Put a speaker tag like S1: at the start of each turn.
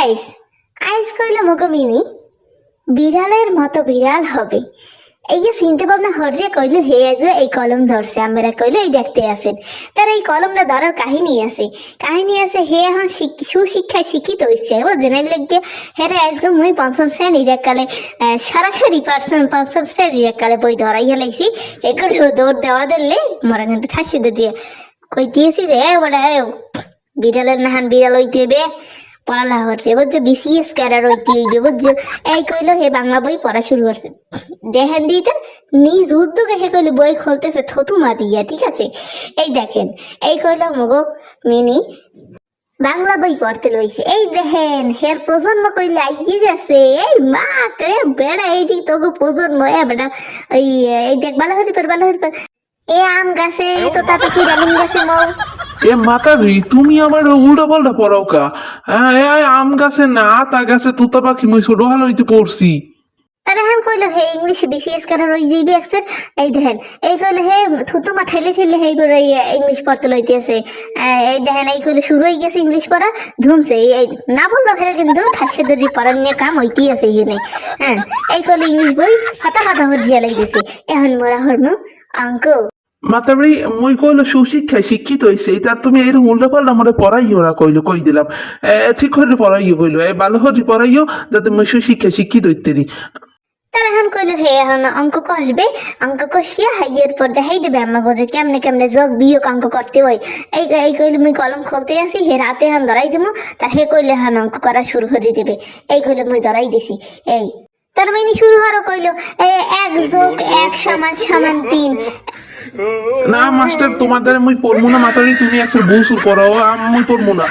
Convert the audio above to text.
S1: Guys আইস কইল মগো বিড়ালের মতো বিড়াল হবে। এই যে চিন্তা ভাবনা হরজে কইল, হে আজ, এই কলম ধরছে আমরা কইল, এই দেখতে আসেন তার এই কলমটা ধরার কাহিনী আছে। কাহিনী আছে, হে এখন সুশিক্ষায় শিক্ষিত হয়েছে বুঝছেন এই লেগে হেরে আজকে মুই পঞ্চম শ্রেণির এককালে সরাসরি পার্সন পঞ্চম শ্রেণির এককালে বই ধরাই হেলাইছি। এগুলো দৌড় দেওয়া দিলে মরা কিন্তু ঠাসি দিয়ে কই দিয়েছি যে ওটা বিড়ালের নাহান বিড়াল হইতে বে। পড়ালেখা করছে। বুঝছ বিসিএস ক্যাডার হইতে হইবে, বুঝছ? এই কইলো হে বাংলা বই পড়া শুরু করছে। দেখেন দিতে নিজ উদ্যোগে হে কইলো বই খুলতেছে থতু মাতিয়া ঠিক আছে? এই দেখেন, এই কইলো মগো মিনি, বাংলা বই পড়তে লইছে। এই দেখেন, হের প্রজন্ম কইলে আইয়ে গেছে। এই মা কে বেড়া, এই দিক তোকে প্রজন্ম, এ বেটা, এই এই দেখ ভালো হতে পার ভালো হতে পার এ আম গাছে তো তাতে পাখি, ডালিম গাছে মৌ।
S2: এ মাতারি তুমি আমার উল্টা পাল্টা পড়াও কা? হ্যাঁ আম গাছে না, আতা গাছে তুতা পাখি মই ছোট হাল হইতে পড়ছি।
S1: তারা হ্যাঁ কইলো, হে, ইংলিশ বিসিএস করার ওই জিবি এক্সের এই দেখেন, এই কইলো, হে, থুতু মা ঠেলে ঠেলে হে করে ইংলিশ পড়তে লইতেছে। এই দেখেন, এই কইলো, শুরু হয়ে গেছে ইংলিশ পড়া, ধুমছে, এই না বলল ফেলে কিন্তু ঠাসে দরি পড়ার নিয়ে কাম হইতেই আছে এখানে। হ্যাঁ এই কইলো, ইংলিশ বই হাতা হাতা হর দিয়া লাইতেছে এখন মোরা হরম অঙ্ক
S2: মাতারি মই কইলো সুশিক্ষায় শিক্ষিত হইছে, এটা তুমি এরকম উল্টা পাল্টা মনে পড়াইও না কইলো, কই দিলাম। ঠিক করে পড়াইও কইলো, এ, ভালো হতে পড়াইও, যাতে মই সুশিক্ষায় শিক্ষিত হইতে দি
S1: তারা হে, এখন অঙ্ক কষবে, অঙ্ক কষিয়া হাইয়ের পর দেখাই দেবে গোজে কেমনে কেমনে যোগ বিয়োগ অঙ্ক করতে হয়। এই এই কইলে মুই কলম খুলতে আসি, হে, রাতে এখন ধরাই দেবো তার হে কইলে এখন অঙ্ক করা শুরু করে দিবে। এই কইলে মুই ধরাই দিছি, এই। তার মানে শুরু হওয়ারও কইলো এক যোগ, এক সমান সমান তিন
S2: না, মাস্টার তোমার দ্বারা মই পড়ব না মাতারি, তুমি একসাথে বউসুর করো আমি পড়ব না